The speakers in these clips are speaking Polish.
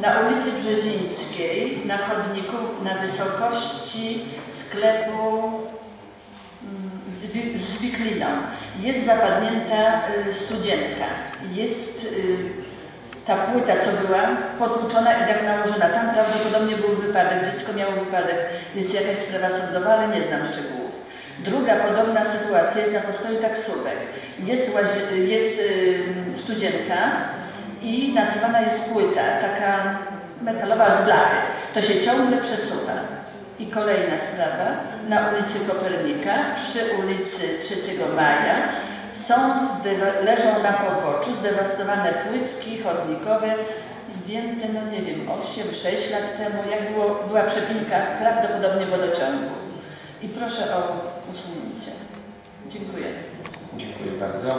na ulicy Brzezińskiej, na chodniku na wysokości sklepu mm, z Wikliną. Jest zapadnięta y, studzienka. Jest y, ta płyta, co była, potłuczona i tak nałożona. Tam prawdopodobnie był wypadek, dziecko miało wypadek. Jest jakaś sprawa sądowa, ale nie znam szczegółów. Druga podobna sytuacja jest na postoju taksówek. Jest, jest y, studzienka i nasywana jest płyta, taka metalowa z blachy. To się ciągle przesuwa. I kolejna sprawa, na ulicy Kopernika, przy ulicy 3 Maja, są, leżą na poboczu zdewastowane płytki chodnikowe, zdjęte, no nie wiem, 8-6 lat temu, jak było, była przepinka prawdopodobnie wodociągu. I proszę o usunięcie. Dziękuję. Dziękuję bardzo. E,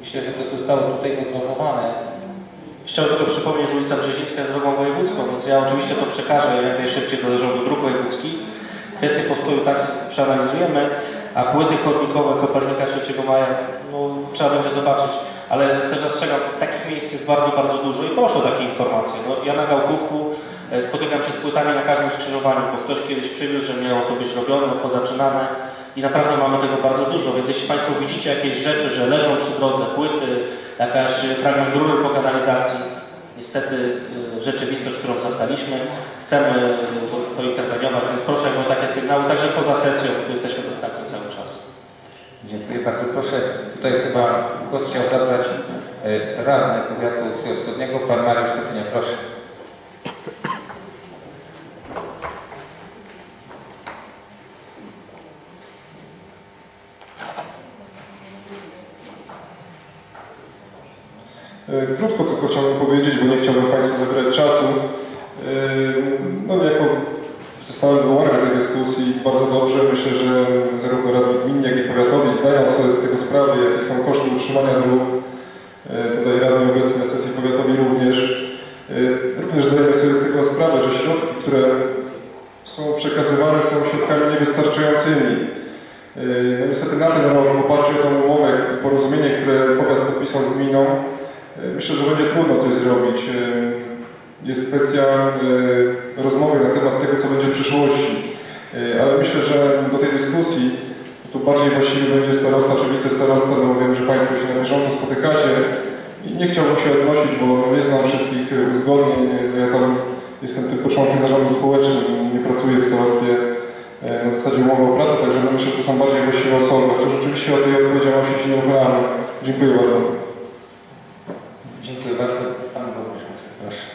myślę, że to zostało tutaj odnotowane. Chciałbym tylko przypomnieć, że ulica Brzezińska jest drogą wojewódzką, więc ja oczywiście to przekażę jak najszybciej do Zarządu Dróg Wojewódzkich. Kwestię postoju taksy przeanalizujemy, a płyty chodnikowe Kopernika 3 maja, no, trzeba będzie zobaczyć, ale też zastrzegam, takich miejsc jest bardzo, bardzo dużo i proszę o takie informacje. No, ja na Gałkówku e, spotykam się z płytami na każdym skrzyżowaniu, bo ktoś kiedyś przywiózł, że miało to być robione, pozaczynane i naprawdę mamy tego bardzo dużo, więc jeśli Państwo widzicie jakieś rzeczy, że leżą przy drodze płyty, jakaś fragment rury po kanalizacji, niestety y, rzeczywistość, którą zastaliśmy, chcemy to interweniować, więc proszę o takie sygnały, także poza sesją, tu jesteśmy dostępni cały czas. Dziękuję bardzo. Proszę, tutaj chyba głos chciał zabrać radny powiatu wschodniego, pan Mariusz Katynia. Proszę. Krótko tylko chciałbym powiedzieć, bo nie chciałbym Państwu zabierać czasu. E, no niejako zostałem do tej dyskusji bardzo dobrze. Myślę, że zarówno Rady Gminy, jak i Powiatowi zdają sobie z tego sprawę, jakie są koszty utrzymania dróg. E, tutaj radni obecni na sesji powiatowi również. Również zdajemy sobie z tego sprawę, że środki, które są przekazywane są środkami niewystarczającymi. No niestety na ten rok w oparciu o tą umowę porozumienie, które powiat podpisał z gminą, Myślę, że będzie trudno coś zrobić. E, jest kwestia e, rozmowy na temat tego, co będzie w przyszłości. E, ale myślę, że do tej dyskusji tu bardziej właściwie będzie starosta czy wicestarosta, no wiem, że Państwo się na bieżąco spotykacie i nie chciałbym się odnosić, bo nie znam wszystkich uzgodnień. Ja tam jestem tylko członkiem zarządu społecznym i nie pracuję w starostwie na zasadzie umowy o pracę, także no myślę, że to są bardziej właściwe osoby, chociaż oczywiście o tej odpowiedzialności się nie uchylamy. Dziękuję bardzo. Dziękuję bardzo. Pan Burmistrz, proszę.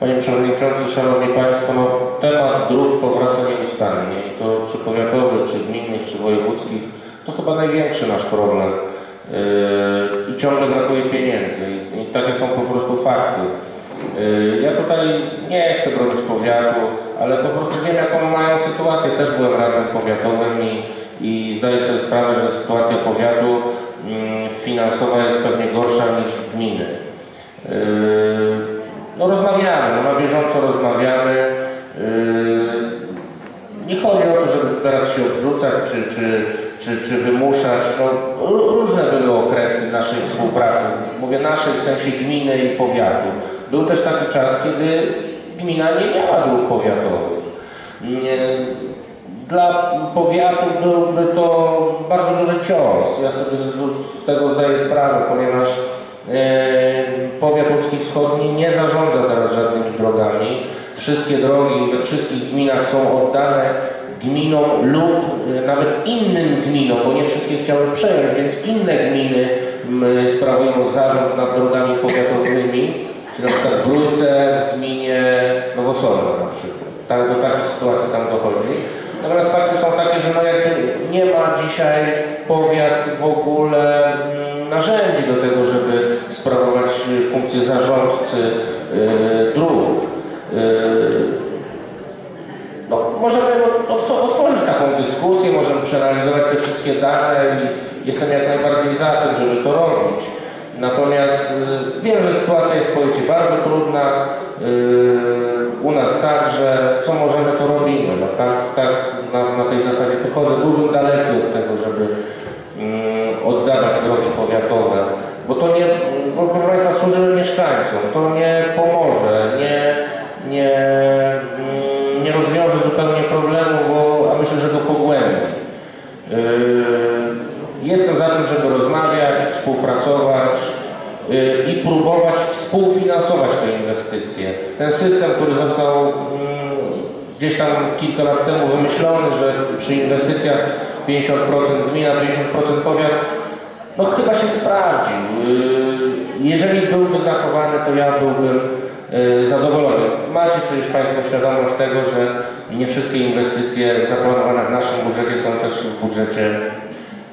Panie Przewodniczący, Szanowni Państwo, no, temat dróg powraca nieustannie i to czy powiatowych, czy gminnych, czy wojewódzkich, to chyba największy nasz problem. Yy, I ciągle brakuje pieniędzy I, takie są po prostu fakty. Yy, ja tutaj nie chcę bronić powiatu, ale po prostu wiem jaką mają sytuację. Też byłem radnym powiatowym i, i zdaję sobie sprawę, że sytuacja powiatu finansowa jest pewnie gorsza niż gminy. Yy, no rozmawiamy, no na bieżąco rozmawiamy. Yy, nie chodzi o to, żeby teraz się obrzucać czy, czy, czy, czy wymuszać. No, różne były okresy naszej współpracy. Mówię naszej w sensie gminy i powiatu. Był też taki czas, kiedy gmina nie miała dróg powiatowych. Dla powiatu byłby to bardzo duży cios. Ja sobie z, tego zdaję sprawę, ponieważ e, powiat łódzki wschodni nie zarządza teraz żadnymi drogami. Wszystkie drogi we wszystkich gminach są oddane gminom lub e, nawet innym gminom, bo nie wszystkie chciały przejąć, więc inne gminy sprawują zarząd nad drogami powiatowymi, czyli na przykład Grójce w gminie Nowosolna na przykład. Tak, do takich sytuacji tam dochodzi. Natomiast fakty są takie, że no jakby nie ma dzisiaj powiat w ogóle mm, narzędzi do tego, żeby sprawować funkcję zarządcy yy, dróg. Yy, no, możemy otworzyć taką dyskusję, możemy przeanalizować te wszystkie dane i jestem jak najbardziej za tym, żeby to robić. Natomiast y, wiem, że sytuacja jest w powiecie bardzo trudna. Y, u nas także, co możemy, to robimy. No, tak, tak na, na tej zasadzie podchodzę. Byłbym daleki od tego, żeby mm, oddawać drogi powiatowe, bo to nie, bo proszę Państwa, służymy mieszkańcom. To nie pomoże, nie, nie, mm, nie rozwiąże zupełnie problemu, bo, a myślę, że go pogłębi. Yy, Jestem za tym, żeby rozmawiać, współpracować yy, i próbować współfinansować te inwestycje. Ten system, który został mm, gdzieś tam kilka lat temu wymyślony, że przy inwestycjach 50% gmina, 50% powiat, no chyba się sprawdził. Yy, Jeżeli byłby zachowany, to ja byłbym yy, zadowolony. Macie przecież Państwo świadomość tego, że nie wszystkie inwestycje zaplanowane w naszym budżecie są też w budżecie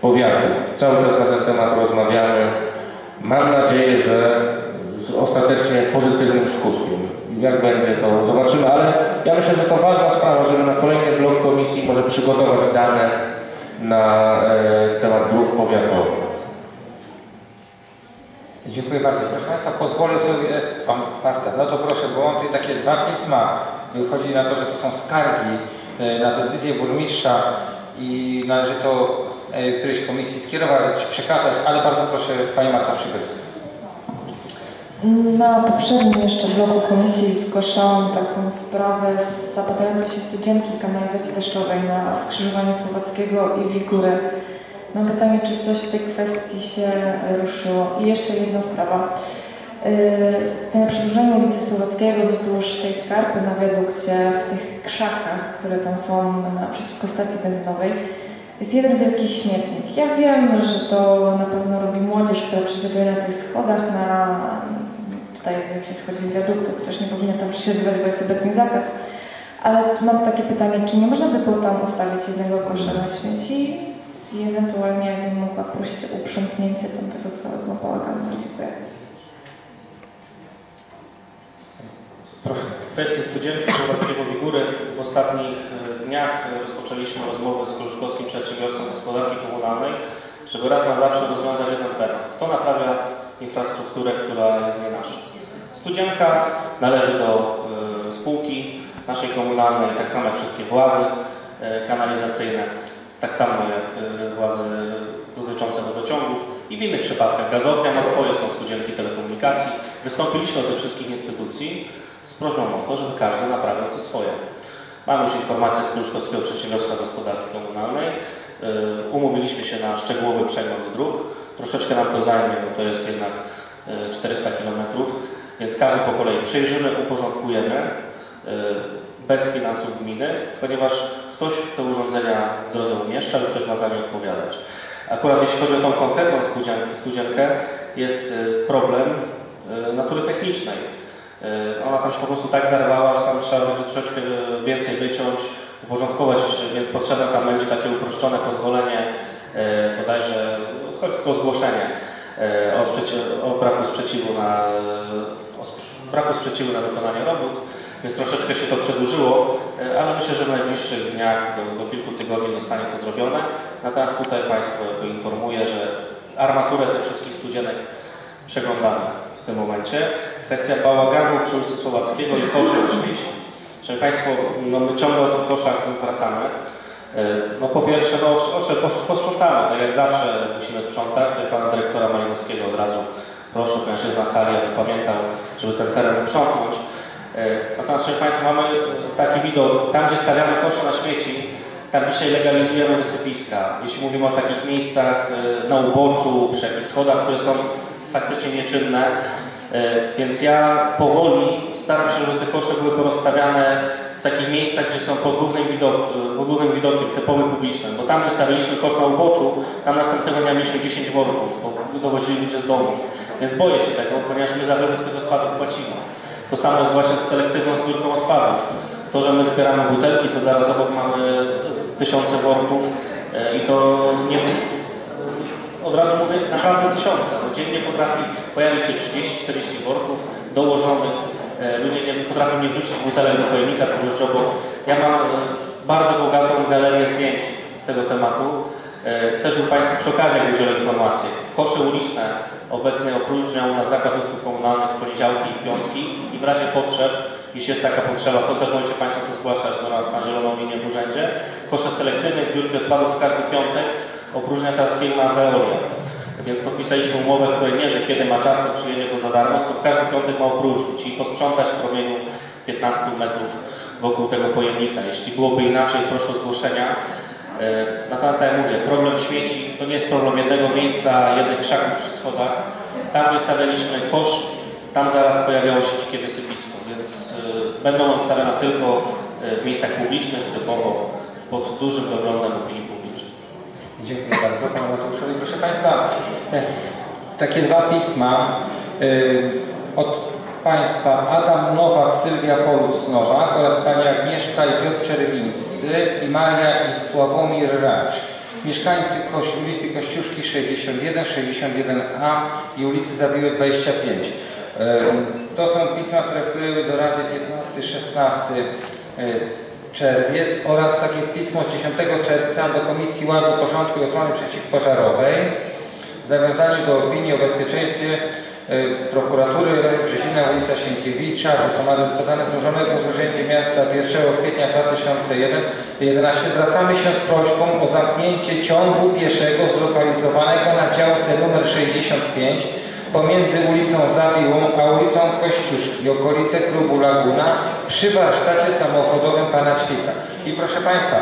powiatu. Cały czas na ten temat rozmawiamy. Mam nadzieję, że z ostatecznie pozytywnym skutkiem. Jak będzie, to zobaczymy, ale ja myślę, że to ważna sprawa, żeby na kolejny blok komisji może przygotować dane na e, temat dróg powiatowych. Dziękuję bardzo. Proszę Państwa, pozwolę sobie, Pan Parta, no to proszę, bo mam tutaj takie dwa pisma. Wychodzi na to, że to są skargi e, na decyzję burmistrza i należy to e, którejś komisji skierować, przekazać, ale bardzo proszę Pani Marta Przybylska. Na poprzednim jeszcze bloku komisji zgłaszałam taką sprawę z zapadającej się studzienki kanalizacji deszczowej na skrzyżowaniu Słowackiego i Wigury. Mam pytanie, czy coś w tej kwestii się ruszyło? I jeszcze jedna sprawa. Yy, Na przedłużeniu ulicy Słowackiego wzdłuż tej skarpy na wiadukcie, w tych krzakach, które tam są naprzeciwko stacji benzynowej, jest jeden wielki śmietnik. Ja wiem, że to na pewno robi młodzież, która przesiaduje na tych schodach, na tutaj jak się schodzi z wiaduktu, ktoś nie powinien tam przesiadywać, bo jest obecnie zakaz. Ale tu mam takie pytanie, czy nie można by było tam ustawić jednego kosza na śmieci i ewentualnie jakbym mogła prosić o uprzątnięcie tam tego całego bałaganu. Dziękuję. Proszę. Kwestie studzienki Słowackiego Wigury w ostatnich e, dniach e, rozpoczęliśmy rozmowę z Koluszkowskim Przedsiębiorstwem Gospodarki Komunalnej, żeby raz na zawsze rozwiązać jeden temat. Kto naprawia infrastrukturę, która jest nie nasza? Studzienka należy do e, spółki naszej komunalnej, tak samo jak wszystkie włazy e, kanalizacyjne, tak samo jak e, włazy dotyczące wodociągów i w innych przypadkach gazownia ma swoje, są studzienki telekomunikacji. Wystąpiliśmy do wszystkich instytucji z prośbą o to, żeby każdy naprawiał co swoje. Mamy już informację z Kruszkowskiego Przedsiębiorstwa Gospodarki Komunalnej. Yy, Umówiliśmy się na szczegółowy przegląd dróg. Troszeczkę nam to zajmie, bo to jest jednak yy, 400 km, więc każdy po kolei przejrzymy, uporządkujemy yy, bez finansów gminy, ponieważ ktoś te urządzenia w drodze umieszcza i ktoś ma za nie odpowiadać. Akurat jeśli chodzi o tą konkretną studzienkę, jest y, problem natury technicznej. Ona tam się po prostu tak zarwała, że tam trzeba będzie troszeczkę więcej wyciąć, uporządkować, więc potrzebne tam będzie takie uproszczone pozwolenie, bodajże, choć tylko zgłoszenie y, o, o braku sprzeciwu na, o braku sprzeciwu na wykonanie robót. Więc troszeczkę się to przedłużyło, y, ale myślę, że w najbliższych dniach, do, do kilku tygodni zostanie to zrobione. Natomiast tutaj Państwo informuję, że armaturę tych wszystkich studzienek przeglądamy w tym momencie. Kwestia bałaganu przy ulicy Słowackiego i koszy śmieci. Szanowni Państwo, no my ciągle o tych koszach wracamy. E, No po pierwsze, no po- posprzątamy, tak jak zawsze musimy sprzątać. Tutaj pana dyrektora Malinowskiego od razu proszę, ponieważ jest na sali, aby pamiętał, żeby ten teren uprzątnąć. E, Natomiast, Szanowni Państwo, mamy e, taki widok, tam gdzie stawiamy kosze na śmieci, tam dzisiaj legalizujemy wysypiska. Jeśli mówimy o takich miejscach na uboczu, przy jakichś schodach, które są faktycznie nieczynne, Więc ja powoli staram się, żeby te kosze były porozstawiane w takich miejscach, gdzie są pod głównym, widok, pod głównym widokiem, typowym publicznym. Bo tam, gdzie stawiliśmy kosz na uboczu, tam następnego dnia mieliśmy 10 worków, bo dowozili ludzie z domów. Więc boję się tego, ponieważ my za wywóz tych odpadów płacimy. To samo jest właśnie z selektywną zbiórką odpadów. To, że my zbieramy butelki, to zaraz obok mamy tysiące worków e, i to nie, od razu mówię, naprawdę tysiące. Dziennie potrafi pojawić się 30-40 worków dołożonych. E, ludzie nie potrafią nie wrzucić butelek do pojemnika, obok. Ja mam e, bardzo bogatą galerię zdjęć z tego tematu. E, też bym Państwu przy okazji udzielę informację. Kosze uliczne obecnie opróżniał nas Zakład Usług Komunalnych w poniedziałki i w piątki i w razie potrzeb, jeśli jest taka potrzeba, to też możecie Państwo to zgłaszać do nas na zieloną linię w urzędzie. Kosze selektywnej zbiórki odpadów w każdy piątek opróżnia teraz firma Veolia. Więc podpisaliśmy umowę, w której nie, że kiedy ma czas, to przyjedzie go za darmo, tylko w każdy piątek ma opróżnić i posprzątać w promieniu 15 metrów wokół tego pojemnika. Jeśli byłoby inaczej, proszę o zgłoszenia. E, Natomiast tak jak mówię, problem śmieci to nie jest problem jednego miejsca, jednych krzaków przy schodach. Tam, gdzie stawialiśmy kosz, tam zaraz pojawiało się dzikie wysypisko, więc e, będą one stawiane tylko e, w miejscach publicznych, typowo pod dużym doglądem opinii. Dziękuję bardzo Panu Mateuszowi. Proszę Państwa, e, takie dwa pisma y, od Państwa Adam Nowak, Sylwia Polus Nowak oraz Pani Agnieszka i Piotr Czerwińscy i Maria i Sławomir Racz. Mieszkańcy ulicy Kościuszki 61, 61A i ulicy Zawiły 25. E, To są pisma, które wpływały do Rady 15-16 czerwiec oraz takie pismo z 10 czerwca do Komisji Ładu Porządku i Ochrony Przeciwpożarowej w zawiązaniu do opinii o bezpieczeństwie y, prokuratury Rejonu Brzezina, ulica Sienkiewicza, Busomary składane złożonego w Urzędzie Miasta 1 kwietnia 2011 zwracamy się z prośbą o zamknięcie ciągu pieszego zlokalizowanego na działce nr 65 pomiędzy ulicą Zawiłą a ulicą Kościuszki, okolice klubu Laguna przy warsztacie samochodowym pana Ćwika. I proszę Państwa,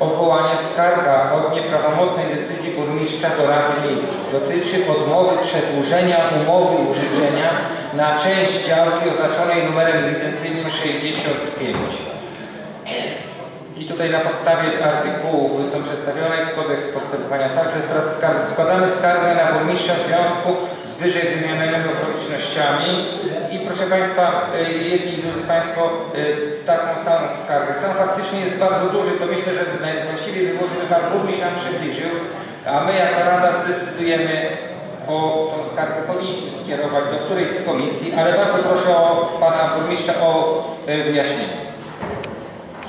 odwołanie skarga od nieprawomocnej decyzji burmistrza do Rady Miejskiej dotyczy odmowy przedłużenia umowy użyczenia na część działki oznaczonej numerem ewidencyjnym 65. I tutaj na podstawie artykułów są przedstawione kodeks postępowania. Także skarg- składamy skargę na burmistrza w związku z wyżej wymienionymi okolicznościami. Proszę Państwa, y, jedni i drudzy Państwo, y, taką samą skargę. Stan faktycznie jest bardzo duży, to myślę, że naj- właściwie by było, żeby Pan Burmistrz nam przybliżył, a my jako Rada zdecydujemy, bo tą skargę powinniśmy skierować do którejś z komisji, ale bardzo proszę o Pana Burmistrza o y, wyjaśnienie.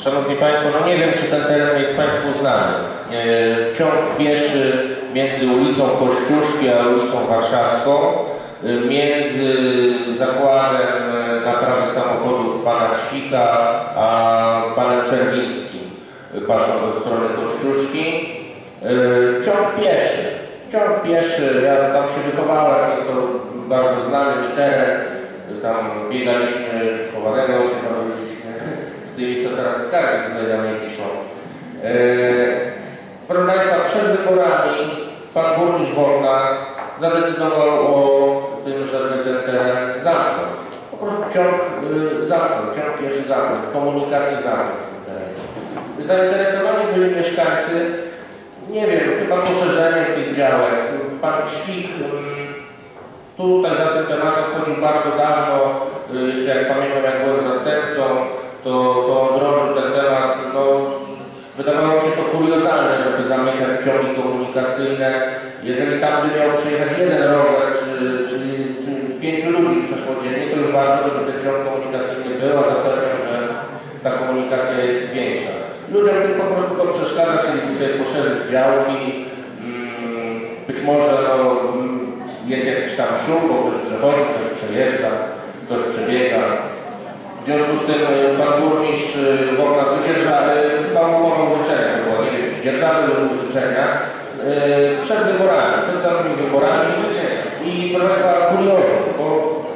Szanowni Państwo, no nie wiem, czy ten teren jest Państwu znany. Ciąg pieszy między ulicą Kościuszki a ulicą Warszawską, między zakładem e, naprawy samochodów pana Ćwika a panem Czerwińskim, patrząc od strony Kościuszki. E, Ciąg pieszy. Ciąg pieszy, ja tam się wychowałem, jest to bardzo znany mi teren. Tam biegaliśmy, chowanego tam z tymi, co teraz skargi tutaj na mnie piszą. E, proszę Państwa, przed wyborami pan burmistrz Wolna zadecydował o tym, żeby ten teren zamknąć. Po prostu ciąg y, zamknąć, ciąg pieszy zamknąć, komunikację zamknąć w tym terenie. Zainteresowani byli mieszkańcy, nie wiem, chyba poszerzeniem tych działek. Pan Ćwik mm, tutaj za tym tematem chodził bardzo dawno, y, jeszcze jak pamiętam, jak byłem zastępcą, to, to on ten temat, no, wydawało mi się to kuriozalne, żeby zamykać ciągi komunikacyjne. Jeżeli tam by miał przyjechać jeden rower, czy, czy, czy pięciu ludzi przeszło dziennie, to już warto, żeby ten ciąg komunikacyjny był, a zapewniam, że ta komunikacja jest większa. Ludziom tym po prostu to przeszkadza, chcieliby sobie poszerzyć działki, mm, być może no, mm, jest jakiś tam szum, bo ktoś przechodzi, ktoś przejeżdża, ktoś przebiega. W związku z tym e, pan burmistrz Wokna wydzierżawy, chyba umowa użyczenia, to była, nie wiem, czy dzierżawy lub użyczenia, e, przed wyborami, przed samymi wyborami i proszę Państwa, kuriozum, bo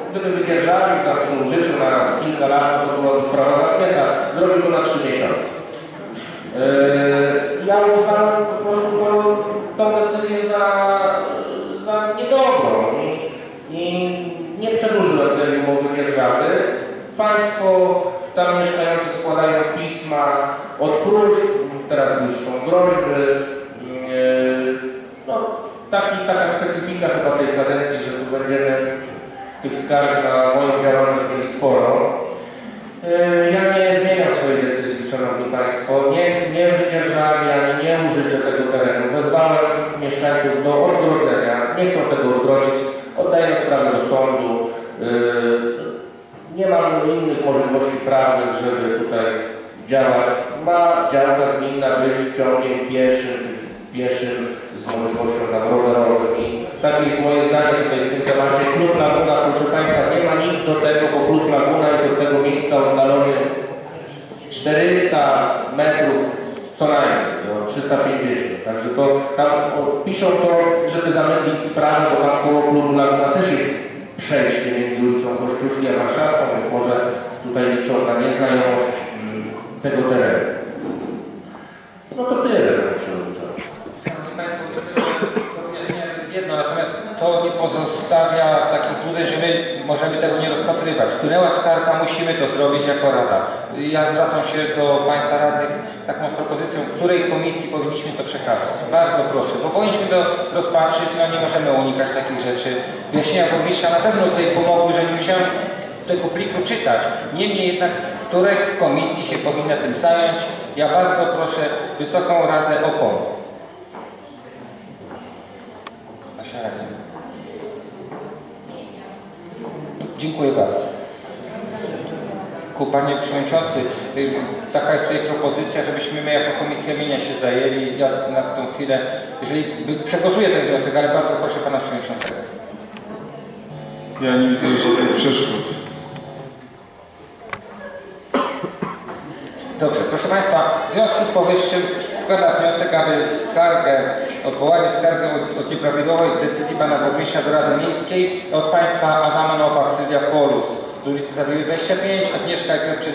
gdyby wydzierżawił tam czy użyczył na kilka lat, to byłaby sprawa zamknięta, zrobił to na trzy miesiące. Yy, Ja uznałem po prostu tą decyzję za, za niedobrą i, i nie przedłużyłem tej umowy dzierżawy. Państwo tam mieszkający składają pisma od próśb, teraz już są groźby. Yy, No, taki, taka specyfika chyba tej kadencji, że tu będziemy tych skarg na moją działalność mieli sporo. Yy, Ja nie zmieniam swojej decyzji, Szanowni Państwo. Nie, nie wydzierżawiam, nie użyczę tego terenu. Wezwałem mieszkańców do odgrodzenia. Nie chcą tego odgrodzić. Oddajemy sprawę do sądu. Yy, Nie mam innych możliwości prawnych, żeby tutaj działać. Ma działka gminna być ciągiem pieszym, pieszym z możliwością tam rowerowym. I takie jest moje zdanie tutaj w tym temacie. Klub Laguna, proszę Państwa, nie ma nic do tego, bo Klub Laguna jest od tego miejsca oddalony 400 metrów co najmniej, no, 350. Także to tam piszą to, żeby zamydlić sprawę, bo tam koło klubu Laguna też jest przejście między ulicą Kościuszki a Warszawską, więc może tutaj liczą na nieznajomość mm, tego terenu. No to tyle, tak. Szanowni Państwo, wyjaśnienie to jest jedno, natomiast to nie pozostawia takich złudzeń, że my możemy tego nie rozpatrywać. Wpłynęła skarga, musimy to zrobić jako Rada. Ja zwracam się do Państwa radnych taką propozycją, w której komisji powinniśmy to przekazać. Bardzo proszę, bo powinniśmy to rozpatrzyć, no nie możemy unikać takich rzeczy. Wyjaśnienia burmistrza na pewno tutaj pomogły, że nie musiałem tego pliku czytać. Niemniej jednak któraś z komisji się powinna tym zająć. Ja bardzo proszę Wysoką Radę o pomoc. Dziękuję bardzo. Ku Panie Przewodniczący, y, taka jest tutaj propozycja, żebyśmy my jako Komisja Mienia się zajęli. Ja na tą chwilę, jeżeli przegłosuję ten wniosek, ale bardzo proszę Pana Przewodniczącego. Ja nie widzę żadnych przeszkód. Dobrze, proszę Państwa, w związku z powyższym składam wniosek, aby skargę, odwołanie skargę od, od nieprawidłowej decyzji Pana Burmistrza do Rady Miejskiej od Państwa Adama Nowak, Sylwia Polus z ulicy Zawiły 25, Agnieszka Piotr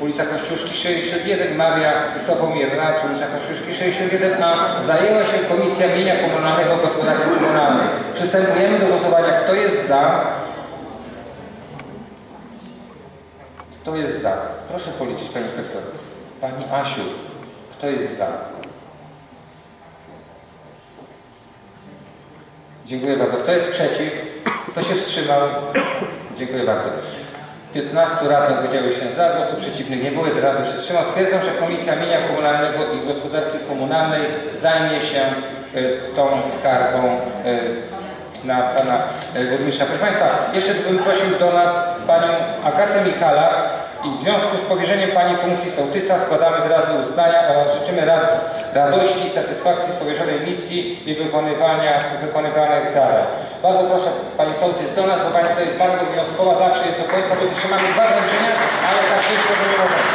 ulica Kościuszki 61, Maria i Racz, ulica Kościuszki 61, a zajęła się Komisja Mienia Komunalnego Gospodarki Komunalnej. Przystępujemy do głosowania. Kto jest za? Kto jest za? Proszę policzyć, Pani Inspektor. Pani Asiu, kto jest za? Dziękuję bardzo. Kto jest przeciw? Kto się wstrzymał? Dziękuję bardzo. 15 radnych wydziały się za, głosów przeciwnych nie było, jeden radny się wstrzymał. Stwierdzam, że Komisja Mienia Komunalnego i Gospodarki Komunalnej zajmie się y, tą skargą y, na pana e, burmistrza. Proszę Państwa, jeszcze bym prosił do nas panią Agatę Michalak i w związku z powierzeniem pani funkcji sołtysa składamy wyrazy uznania oraz życzymy rad, radości i satysfakcji z powierzonej misji i wykonywania wykonywanych zadań. Bardzo proszę pani sołtys do nas, bo pani to jest bardzo wnioskowa, zawsze jest do końca, bo trzymamy dwa wręczenia, ale tak szybko to nie możemy.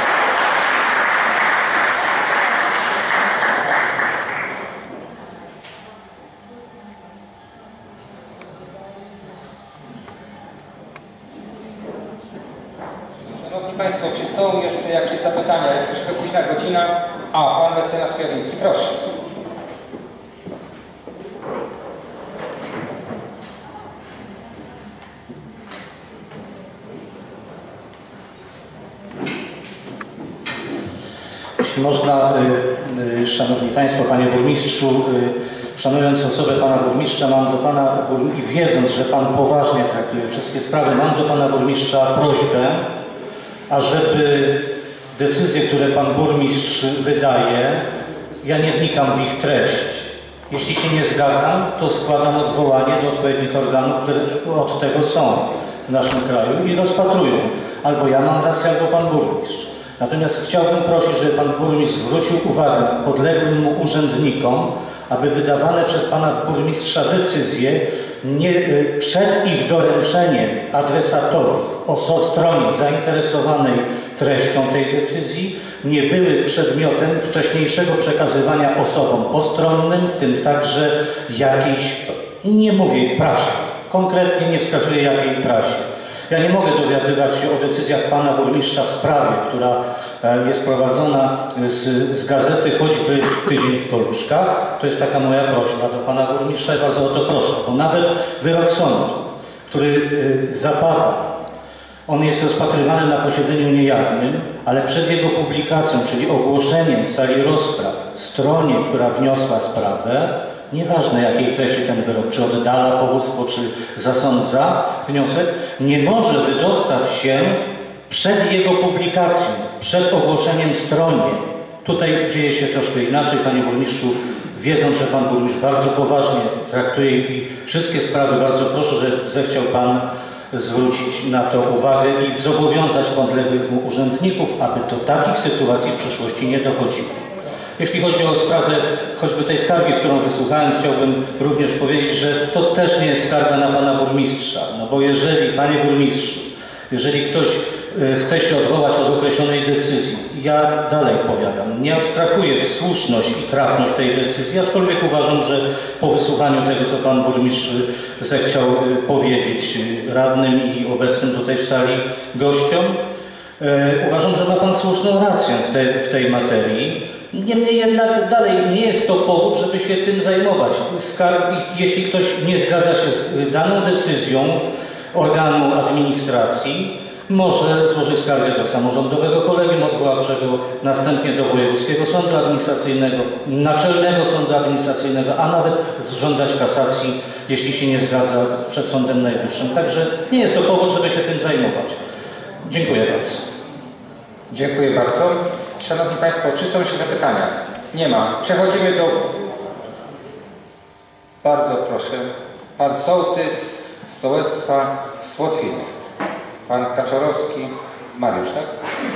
Szanowni Państwo, czy są jeszcze jakieś zapytania? Jest troszkę późna godzina. A, Pan mecenas Piawiński, proszę. Jeśli można, y, y, Szanowni Państwo, Panie Burmistrzu, y, szanując osobę Pana Burmistrza, mam do Pana Bur- i wiedząc, że Pan poważnie traktuje wszystkie sprawy, mam do Pana Burmistrza prośbę, ażeby decyzje, które Pan Burmistrz wydaje, ja nie wnikam w ich treść. Jeśli się nie zgadzam, to składam odwołanie do odpowiednich organów, które od tego są w naszym kraju i rozpatrują. Albo ja mam rację, albo Pan Burmistrz. Natomiast chciałbym prosić, żeby Pan Burmistrz zwrócił uwagę podległym mu urzędnikom, aby wydawane przez Pana Burmistrza decyzje nie, y, przed ich doręczeniem adresatowi, oso, stronie zainteresowanej treścią tej decyzji, nie były przedmiotem wcześniejszego przekazywania osobom postronnym, w tym także jakiejś, nie mówię prasie, konkretnie nie wskazuję jakiej prasie. Ja nie mogę dowiadywać się o decyzjach Pana Burmistrza w sprawie, która e, jest prowadzona z, z gazety, choćby Tydzień w Koluszkach. To jest taka moja prośba do Pana Burmistrza i bardzo o to proszę, bo nawet wyrok sądu, który e, zapada, on jest rozpatrywany na posiedzeniu niejawnym, ale przed jego publikacją, czyli ogłoszeniem w sali rozpraw stronie, która wniosła sprawę, nieważne jakiej treści ten wyrok, czy oddala powództwo, czy zasądza wniosek, nie może wydostać się przed jego publikacją, przed ogłoszeniem stronie. Tutaj dzieje się troszkę inaczej, Panie Burmistrzu, wiedząc, że Pan Burmistrz bardzo poważnie traktuje i wszystkie sprawy, bardzo proszę, że zechciał Pan zwrócić na to uwagę i zobowiązać podległych mu urzędników, aby do takich sytuacji w przyszłości nie dochodziło. Jeśli chodzi o sprawę choćby tej skargi, którą wysłuchałem, chciałbym również powiedzieć, że to też nie jest skarga na pana burmistrza. No bo jeżeli, panie burmistrzu, jeżeli ktoś y, chce się odwołać od określonej decyzji. Ja dalej powiadam, nie abstrahuję w słuszność i trafność tej decyzji, aczkolwiek uważam, że po wysłuchaniu tego, co Pan Burmistrz zechciał y, powiedzieć y, radnym i obecnym tutaj w sali gościom, uważam, że ma Pan słuszną rację w, te, w tej materii. Niemniej jednak dalej nie jest to powód, żeby się tym zajmować. Skarb, jeśli ktoś nie zgadza się z daną decyzją organu administracji, może złożyć skargę do samorządowego kolegium odwoławczego, następnie do Wojewódzkiego Sądu Administracyjnego, Naczelnego Sądu Administracyjnego, a nawet żądać kasacji, jeśli się nie zgadza przed Sądem Najwyższym. Także nie jest to powód, żeby się tym zajmować. Dziękuję bardzo. Dziękuję bardzo. Szanowni Państwo, czy są jeszcze zapytania? Nie ma. Przechodzimy do... Bardzo proszę. Pan sołtys z sołectwa Słotwiny. Pan Kaczorowski. Mariusz, tak?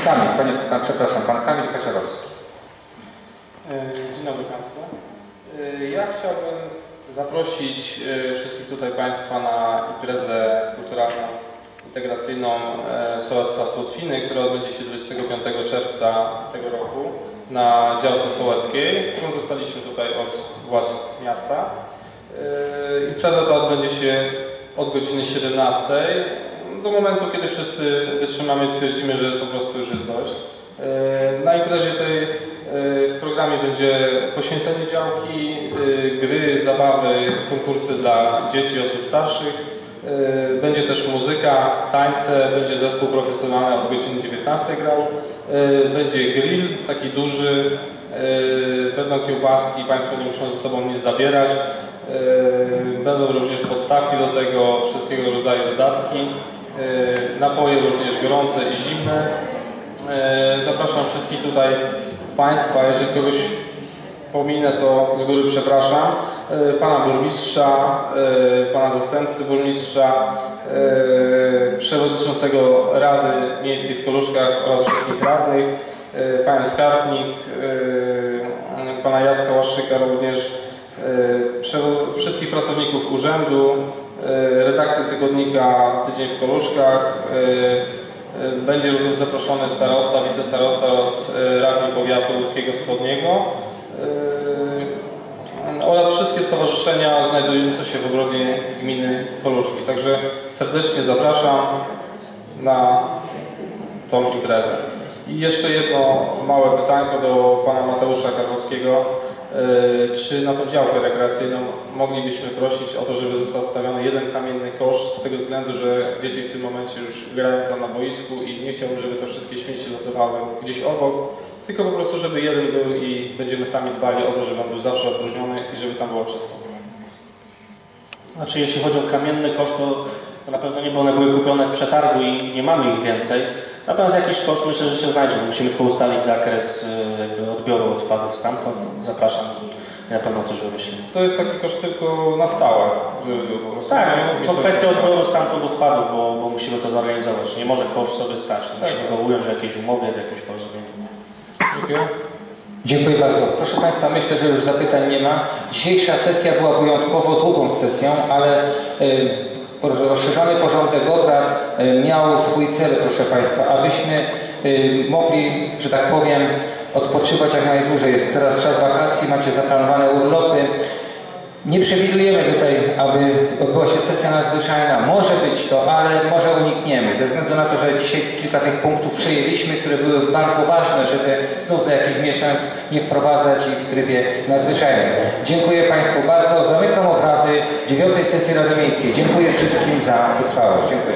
Kamil, panie, pan, przepraszam, pan Kamil Kaczorowski. E, Dzień dobry Państwu. E, Ja chciałbym zaprosić e, wszystkich tutaj Państwa na imprezę kulturalną integracyjną e, Sołectwa Słotwiny, która odbędzie się 25 czerwca tego roku na działce sołeckiej, którą dostaliśmy tutaj od władz miasta. E, Impreza ta odbędzie się od godziny 17 do momentu, kiedy wszyscy wytrzymamy i stwierdzimy, że po prostu już jest dość. E, Na imprezie tej w programie będzie poświęcenie działki, gry, zabawy, konkursy dla dzieci i osób starszych. E, Będzie też muzyka, tańce, będzie zespół profesjonalny od godziny 19 grał. E, Będzie grill, taki duży, e, będą kiełbaski, Państwo nie muszą ze sobą nic zabierać. Będą również podstawki do tego, wszystkiego rodzaju dodatki. Napoje również gorące i zimne. Zapraszam wszystkich tutaj Państwa, jeżeli kogoś pominę, to z góry przepraszam. E, Pana burmistrza, e, Pana zastępcy burmistrza, e, Przewodniczącego Rady Miejskiej w Koluszkach oraz wszystkich radnych, Panią Skarbnik, Pana Jacka Łaszczyka również, wszystkich pracowników urzędu, redakcję tygodnika Tydzień w Koluszkach, Będzie również zaproszony starosta, wicestarosta oraz radni powiatu łódzkiego wschodniego oraz wszystkie stowarzyszenia znajdujące się w obrobie gminy Koluszki. Także serdecznie zapraszam na tą imprezę. I jeszcze jedno małe pytanko do pana Mateusza Karłowskiego. E, Czy na tą działkę rekreacyjną moglibyśmy prosić o to, żeby został wstawiony jeden kamienny kosz z tego względu, że dzieci w tym momencie już grają tam na boisku i nie chciałbym, żeby te wszystkie śmieci lądowały gdzieś obok, tylko po prostu, żeby jeden był i będziemy sami dbali o to, żeby on był zawsze odróżniony i żeby tam było czysto. Znaczy, jeśli chodzi o kamienny kosz, to, to na pewno nie, bo one były kupione w przetargu i nie mamy ich więcej. Natomiast jakiś kosz myślę, że się znajdzie. Musimy tylko ustalić zakres y, jakby odbioru odpadów stamtąd. Zapraszam i na pewno coś wymyślimy. To jest taki kosz tylko na stałe, żeby był po prostu. Tak, Nie no, kwestia odbioru stamtąd odpadów, bo, bo musimy to zorganizować. Nie może kosz sobie stać. Musimy Tak. go ująć w jakiejś umowie, w jakimś porozumieniu. Dziękuję. Dziękuję bardzo. Proszę Państwa, myślę, że już zapytań nie ma. Dzisiejsza sesja była wyjątkowo długą sesją, ale y, rozszerzony porządek obrad y, miał swój cel, proszę Państwa, abyśmy y, mogli, że tak powiem, odpoczywać jak najdłużej. Jest teraz czas wakacji, macie zaplanowane urlopy. Nie przewidujemy tutaj, aby odbyła się sesja nadzwyczajna. Może być to, ale może unikniemy, ze względu na to, że dzisiaj kilka tych punktów przejęliśmy, które były bardzo ważne, żeby znów za jakiś miesiąc nie wprowadzać ich w trybie nadzwyczajnym. Dziękuję Państwu bardzo. Zamykam obrady dziewiątej sesji Rady Miejskiej. Dziękuję wszystkim za wytrwałość. Dziękuję.